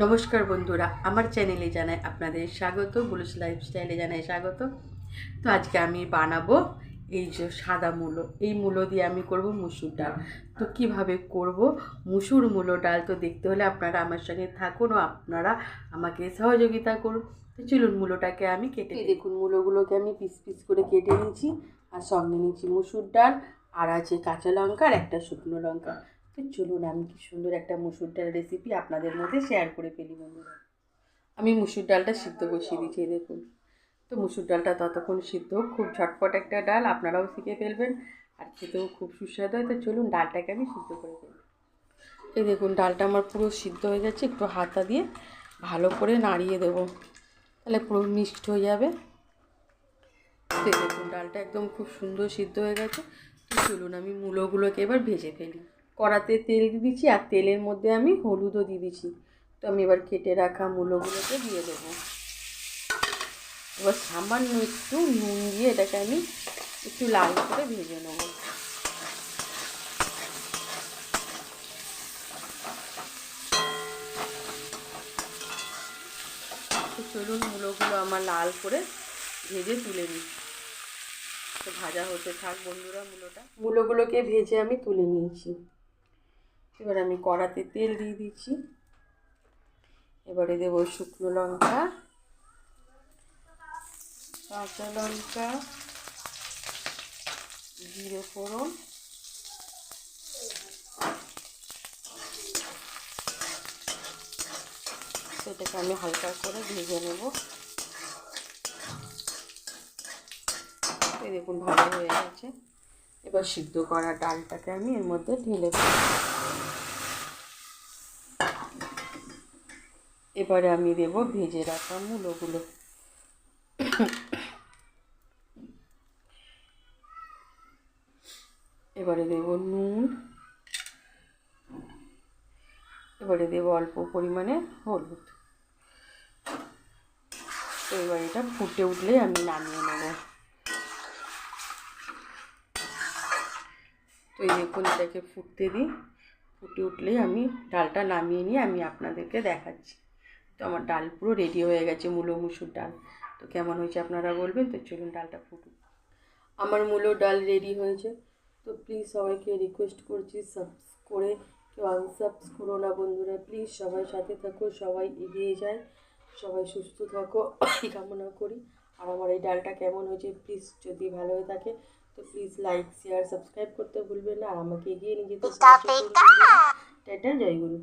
নমস্কার বন্ধুরা আমার চ্যানেলে জানাই আপনাদের স্বাগত বুলুস লাইফস্টাইলে জানাই স্বাগত। তো আজকে আমি বানাবো এই যে সাদা মূলো এই মূলো দিয়ে আমি করব মুসুর ডাল। তো কীভাবে করব? মুসুর মূলো ডাল তো দেখতে হলে আপনারা আমার সঙ্গে থাকুন ও আপনারা আমাকে সহযোগিতা করুন। তো চলুন মূলোটাকে আমি কেটে দেখুন মূলোগুলোকে আমি পিস পিস করে কেটে নিয়েছি আর সঙ্গে নিয়েছি মুসুর ডাল আর আছে কাঁচা লঙ্কা আর একটা শুকনো লঙ্কা। তো চলুন, আমি কি সুন্দর একটা মুসুর ডাল রেসিপি আপনাদের মধ্যে শেয়ার করে ফেলি বন্ধুরা। আমি মুসুর ডালটা সিদ্ধ বসিয়ে দিচ্ছি দেখুন। তো মুসুর ডালটা ততক্ষণ সিদ্ধ খুব ঝটপট একটা ডাল, আপনারাও শিখে ফেলবেন আর খেতেও খুব সুস্বাদু হয়। তো চলুন, ডালটাকে আমি সিদ্ধ করে ফেলি। এই দেখুন, ডালটা আমার পুরো সিদ্ধ হয়ে যাচ্ছে একটু হাতা দিয়ে ভালো করে নাড়িয়ে দেবো। তাহলে পুরো মিক্সড হয়ে যাবে। দেখুন, ডালটা একদম খুব সুন্দর সিদ্ধ হয়ে গেছে। তো চলুন, আমি মূলোগুলোকে এবার ভেজে ফেলি। কড়াতে তেল দিয়ে দিচ্ছি আর তেলের মধ্যে আমি হলুদও দিয়ে দিচ্ছি। তো আমি এবার কেটে রাখা মূলোগুলোকে দিয়ে দেবো। এবার সামান্য একটু নুন দিয়ে এটাকে আমি একটু লাল করে ভেজে নেব। চলুন মূলোগুলো আমার লাল করে ভেজে তুলে নিই। তো ভাজা হতে থাক বন্ধুরা মূলোটা। মূলোগুলোকে ভেজে আমি তুলে নিয়েছি। এবার আমি কড়াতে তেল দিয়ে দিচ্ছি। এবারে দেবো শুকনো লঙ্কা, কাঁচা লঙ্কা, জিরে ফোড়ন, সেটাকে আমি হালকা করে ভেজে নেব। এই দেখুন ভালো হয়ে গেছে। এবার সিদ্ধ করা ডালটাকে আমি এর মধ্যে ঢেলে এবারে আমি দেব ভেজে রাখা মূলোগুলো। এবারে দেব নুন। এবারে দেব অল্প পরিমাণে হলুদ। এবার এটা ফুটে উঠলে আমি নামিয়ে নেব। তো দেখুন এটাকে ফুটতে দিই। ফুটে উঠলেই আমি ডালটা নামিয়ে নিয়ে আমি আপনাদেরকে দেখাচ্ছি। তো আমার ডাল পুরো রেডি হয়ে গেছে, মূলো মুসুর ডাল। তো কেমন হয়েছে আপনারা বলবেন? তো চলুন ডালটা ফুটুক। আমার মূলো ডাল রেডি হয়েছে। তো প্লিজ সবাইকে রিকোয়েস্ট করছি সাবস করে কেউ আনসাবস করো না বন্ধুরা। প্লিজ সবাই সাথে থাকো, সবাই এগিয়ে যায়। সবাই সুস্থ থাকো, কামনা করি। আর আমার এই ডালটা কেমন হয়েছে প্লিজ যদি ভালো হয়ে থাকে তো প্লিজ লাইক শেয়ার সাবস্ক্রাইব করতে ভুলবেন না আর আমাকে এগিয়ে নিয়ে যেতে সাহায্য করবেন। টাটা জয় গুরু